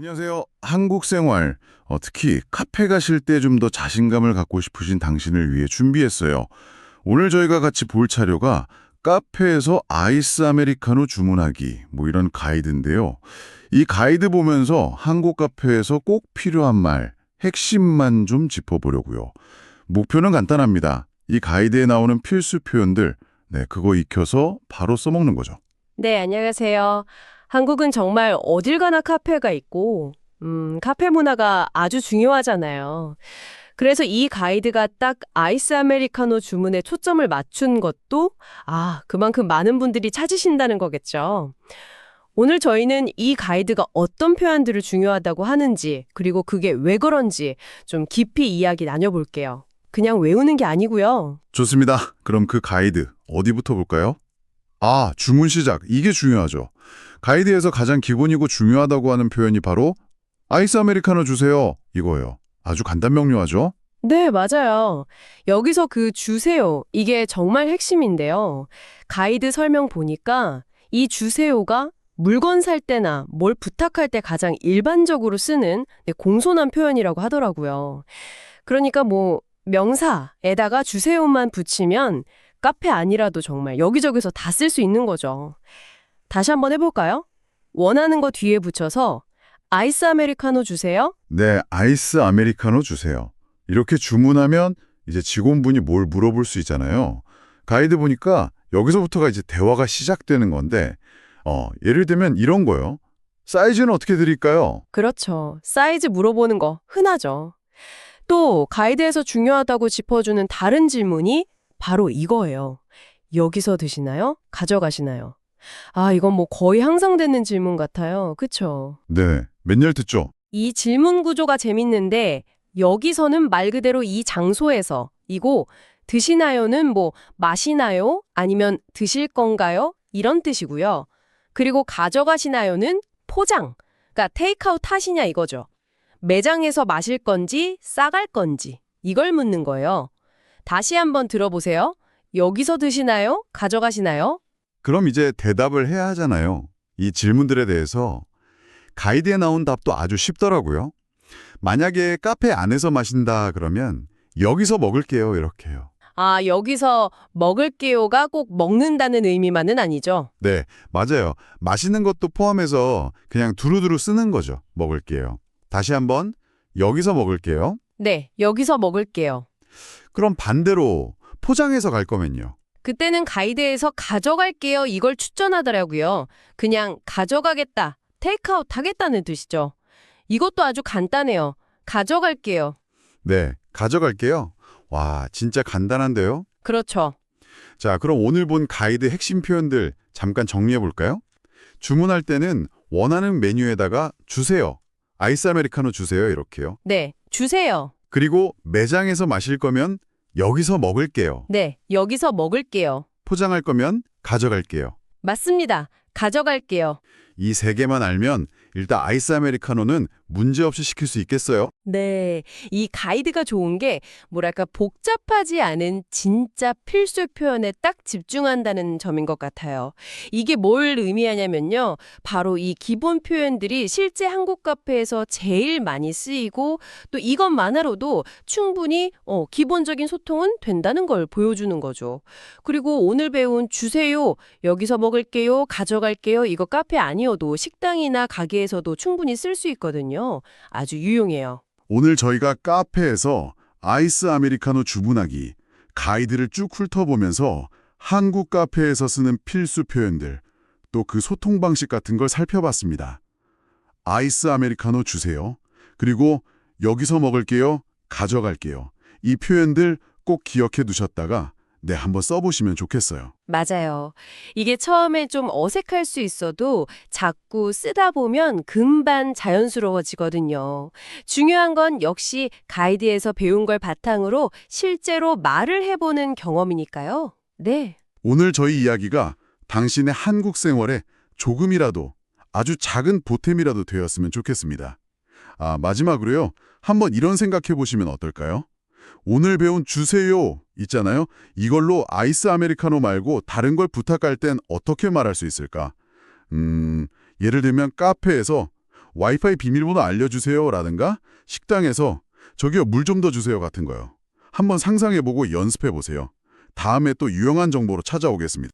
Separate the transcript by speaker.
Speaker 1: 안녕하세요. 한국 생활, 어, 특히 카페 가실 때 좀 더 자신감을 갖고 싶으신 당신을 위해 준비했어요. 오늘 저희가 같이 볼 차료가 카페에서 아이스 아메리카노 주문하기, 뭐 이런 가이드인데요. 이 가이드 보면서 한국 카페에서 꼭 필요한 말, 핵심만 좀 짚어보려고요. 목표는 간단합니다. 이 가이드에 나오는 필수 표현들, 네, 그거 익혀서 바로 써먹는 거죠.
Speaker 2: 네, 안녕하세요. 한국은 정말 어딜 가나 카페가 있고, 음, 카페 문화가 아주 중요하잖아요. 그래서 이 가이드가 딱 아이스 아메리카노 주문에 초점을 맞춘 것도, 아, 그만큼 많은 분들이 찾으신다는 거겠죠. 오늘 저희는 이 가이드가 어떤 표현들을 중요하다고 하는지, 그리고 그게 왜 그런지 좀 깊이 이야기 나눠볼게요. 그냥 외우는 게 아니고요.
Speaker 1: 좋습니다. 그럼 그 가이드 어디부터 볼까요? 아, 주문 시작. 이게 중요하죠. 가이드에서 가장 기본이고 중요하다고 하는 표현이 바로 아이스 아메리카노 주세요. 이거예요. 아주 간단 명료하죠?
Speaker 2: 네, 맞아요. 여기서 그 주세요. 이게 정말 핵심인데요. 가이드 설명 보니까 이 주세요가 물건 살 때나 뭘 부탁할 때 가장 일반적으로 쓰는 네, 공손한 표현이라고 하더라고요. 그러니까 뭐 명사에다가 주세요만 붙이면 카페 아니라도 정말 여기저기서 다 쓸 수 있는 거죠. 다시 한번 해볼까요? 원하는 거 뒤에 붙여서 아이스 아메리카노 주세요.
Speaker 1: 네, 아이스 아메리카노 주세요. 이렇게 주문하면 이제 직원분이 뭘 물어볼 수 있잖아요. 가이드 보니까 여기서부터가 이제 대화가 시작되는 건데 어, 예를 들면 이런 거요. 사이즈는 어떻게 드릴까요?
Speaker 2: 그렇죠. 사이즈 물어보는 거 흔하죠. 또 가이드에서 중요하다고 짚어주는 다른 질문이 바로 이거예요. 여기서 드시나요? 가져가시나요? 아, 이건 뭐 거의 항상 되는 질문 같아요. 그쵸?
Speaker 1: 네, 맨날 듣죠.
Speaker 2: 이 질문 구조가 재밌는데 여기서는 말 그대로 이 장소에서 이고 드시나요는 뭐 마시나요? 아니면 드실 건가요? 이런 뜻이고요. 그리고 가져가시나요는 포장, 그러니까 테이크아웃 하시냐 이거죠. 매장에서 마실 건지 싸갈 건지 이걸 묻는 거예요. 다시 한번 들어보세요. 여기서 드시나요? 가져가시나요?
Speaker 1: 그럼 이제 대답을 해야 하잖아요. 이 질문들에 대해서 가이드에 나온 답도 아주 쉽더라고요. 만약에 카페 안에서 마신다 그러면 여기서 먹을게요 이렇게 해요.
Speaker 2: 아, 여기서 먹을게요가 꼭 먹는다는 의미만은 아니죠.
Speaker 1: 네, 맞아요. 마시는 것도 포함해서 그냥 두루두루 쓰는 거죠. 먹을게요. 다시 한번 여기서 먹을게요.
Speaker 2: 네, 여기서 먹을게요.
Speaker 1: 그럼 반대로 포장해서 갈 거면요.
Speaker 2: 그때는 가이드에서 가져갈게요 이걸 추천하더라고요. 그냥 가져가겠다, 테이크아웃 하겠다는 뜻이죠. 이것도 아주 간단해요. 가져갈게요.
Speaker 1: 네, 가져갈게요. 와, 진짜 간단한데요?
Speaker 2: 그렇죠.
Speaker 1: 자, 그럼 오늘 본 가이드 핵심 표현들 잠깐 정리해 볼까요? 주문할 때는 원하는 메뉴에다가 주세요. 아이스 아메리카노 주세요. 이렇게요.
Speaker 2: 네, 주세요.
Speaker 1: 그리고 매장에서 마실 거면 여기서 먹을게요.
Speaker 2: 네, 여기서 먹을게요.
Speaker 1: 포장할 거면 가져갈게요.
Speaker 2: 맞습니다. 가져갈게요.
Speaker 1: 이 세 개만 알면 일단 아이스 아메리카노는 문제없이 시킬 수 있겠어요?
Speaker 2: 네, 이 가이드가 좋은 게 뭐랄까 복잡하지 않은 진짜 필수 표현에 딱 집중한다는 점인 것 같아요. 이게 뭘 의미하냐면요. 바로 이 기본 표현들이 실제 한국 카페에서 제일 많이 쓰이고 또 이것만으로도 충분히 어, 기본적인 소통은 된다는 걸 보여주는 거죠. 그리고 오늘 배운 주세요, 여기서 먹을게요, 가져갈게요 이거 카페 아니어도 식당이나 가게 에서도 충분히 쓸 수 있거든요. 아주 유용해요.
Speaker 1: 오늘 저희가 카페에서 아이스 아메리카노 주문하기 가이드를 쭉 훑어보면서 한국 카페에서 쓰는 필수 표현들 또 그 소통 방식 같은 걸 살펴봤습니다. 아이스 아메리카노 주세요. 그리고 여기서 먹을게요. 가져갈게요. 이 표현들 꼭 기억해 두셨다가 네, 한번 써보시면 좋겠어요.
Speaker 2: 맞아요. 이게 처음에 좀 어색할 수 있어도 자꾸 쓰다 보면 금방 자연스러워지거든요. 중요한 건 역시 가이드에서 배운 걸 바탕으로 실제로 말을 해보는 경험이니까요. 네.
Speaker 1: 오늘 저희 이야기가 당신의 한국 생활에 조금이라도 아주 작은 보탬이라도 되었으면 좋겠습니다. 아, 마지막으로요. 한번 이런 생각해 보시면 어떨까요? 오늘 배운 주세요 있잖아요. 이걸로 아이스 아메리카노 말고 다른 걸 부탁할 땐 어떻게 말할 수 있을까? 음, 예를 들면 카페에서 와이파이 비밀번호 알려주세요 라든가 식당에서 저기요 물 좀 더 주세요 같은 거요. 한번 상상해보고 연습해보세요. 다음에 또 유용한 정보로 찾아오겠습니다.